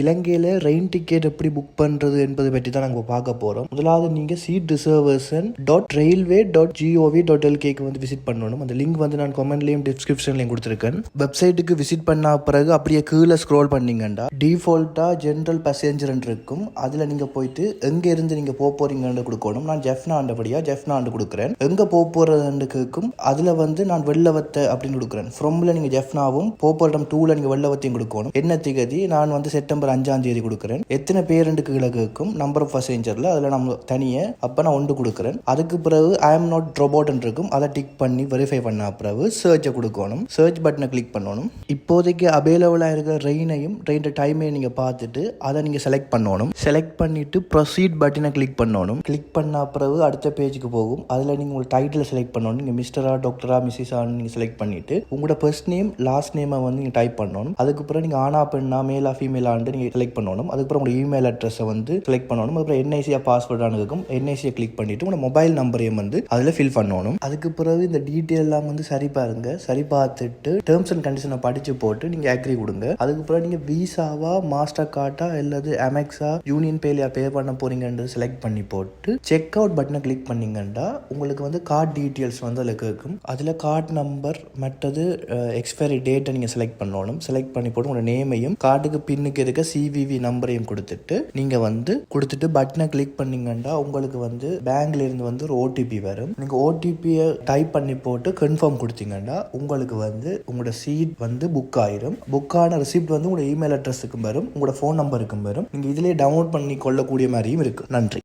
இலங்கையில் rain ticket எப்படி book பண்ணுறது என்பதை பற்றி தான் நாங்கள் பார்க்க போகிறோம் முதலாவது நீங்கள் seat reservation dot railway dot G O V dot எல்கேக்கு வந்து விசிட் பண்ணணும். அந்த லிங்க் வந்து நான் கமெண்ட்லேயும் டிஸ்கிரிப்ஷன்லையும் கொடுத்துருக்கேன். வெப்சைட்டுக்கு விசிட் பண்ண பிறகு அப்படியே கீழே ஸ்க்ரோல் பண்ணீங்கன்னா டிஃபால்ட்டாக ஜென்ரல் பேசஞ்சர்ன்னு இருக்கும். அதில் நீங்கள் போயிட்டு எங்கே இருந்து நீங்கள் போக போகிறீங்கன்னு கொடுக்கணும். நான் ஜெஃப்னா ஆண்டபடியாக ஜெஃப்னா ஆண்டு கொடுக்குறேன். எங்கே போக போகிறதுன்னு கேட்கும். அதில் வந்து நான் வெள்ளவத்தை அப்படின்னு கொடுக்குறேன். ஃப்ரம்ல நீங்கள் ஜெஃப்னாவும் போக போகிற இடம் டூவில் நீங்கள் வெள்ளவத்தையும் கொடுக்கணும். என்ன திகதி? நான் வந்து செப்டம்பர் அஞ்சாம் தேதி கொடுக்குறேன். எத்தனை பேருண்டு கீழே கேட்கும் நம்பர் ஆஃப் பசேஞ்சரில் அதில் நம்ம தனியே அப்போ நான் ஒன்று கொடுக்குறேன். அதுக்கு பிறகு ஐ எம் நாட் ரோபோட்னு இருக்கும். அதை டிக் பண்ணி வெரிஃபை பண்ண பிறகு சர்ச்சை கொடுக்கணும். சர்ச் பட்டனை கிளிக் பண்ணணும். இப்போதைக்கு அவைலபிளாக இருக்கிற ரெயினையும் ரெயின் டைமையும் நீங்கள் பார்த்துட்டு அதை நீங்கள் செலக்ட் பண்ணணும். செலக்ட் பண்ணிட்டு ப்ரொசீட் பட்டனை கிளிக் பண்ணணும். கிளிக் பண்ண பிறகு அடுத்த பேஜுக்கு போகும். அதில் நீங்கள் உங்கள் டைட்டில் செலக்ட் பண்ணணும். நீங்கள் மிஸ்டரா டாக்டரா மிஸ்ஸிஸான்னு நீங்கள் செலக்ட் பண்ணிட்டு உங்களோட ஃபர்ஸ்ட் நேம் லாஸ்ட் நேமை வந்து நீங்கள் டைப் பண்ணணும். அதுக்கு பிறகு நீங்கள் ஆனா பெண்ணா மேலா வந்து நீங்கள் செலக்ட் பண்ணணும். அதுக்கப்புறம் உங்களோட இமெயில் அட்ரஸை வந்து செலக்ட் பண்ணணும். அதுக்கப்புறம் என்ஐசியா பாஸ்வேர்டான இருக்கும் என்ஐசியை கிளிக் பண்ணிட்டு உங்களோட மொபைல் நம்பரையும் வந்து அதில் ஃபில் பண்ணணும். அதுக்கு பிறகு இந்த டீட்டெயில் எல்லாம் வந்து சரி பாருங்க. சரி பார்த்துட்டு டேர்ம்ஸ் அண்ட் கண்டிஷனை படிச்சு போட்டு நீங்கள் அக்ரி கொடுங்க. அதுக்கு பிறகு நீங்கள் விசாவா மாஸ்டர் கார்டா அல்லது அமெக்ஸா யூனியன் பேலியா பே பண்ண போறீங்கன்றது செலக்ட் பண்ணி போட்டு செக் அவுட் பட்டனை கிளிக் பண்ணீங்கன்னா உங்களுக்கு வந்து கார்டு டீட்டெயில்ஸ் வந்து அதில் கேட்கும். அதில் கார்டு நம்பர் மற்றது எக்ஸ்பைரி டேட்டை நீங்கள் செலக்ட் பண்ணணும். செலக்ட் பண்ணி போட்டு உங்களோட நேமையும் கார்டுக்கு பின்னுக்கு இருக்க சிவிவி நம்பரையும் கொடுத்துட்டு நீங்கள் வந்து கொடுத்துட்டு பட்டனை கிளிக் பண்ணீங்கன்னா உங்களுக்கு வந்து பேங்க்ல இருந்து வந்து ஒரு ஓடிபி வரும். நீங்கள் ஓடிபியை டைப் பண்ணி போட்டு கன்ஃபார்ம் கொடுத்தீங்கன்னா உங்களுக்கு வந்து உங்களோட சீட் வந்து புக் ஆயிரும். புக்கான ரிசிப்ட் வந்து உங்களோட இமெயில் அட்ரஸுக்கும் வரும் உங்களோட ஃபோன் நம்பருக்கும் வரும். நீங்கள் இதிலே டவுன்லோட் பண்ணி கொள்ளக்கூடிய மாதிரியும் இருக்கு. நன்றி.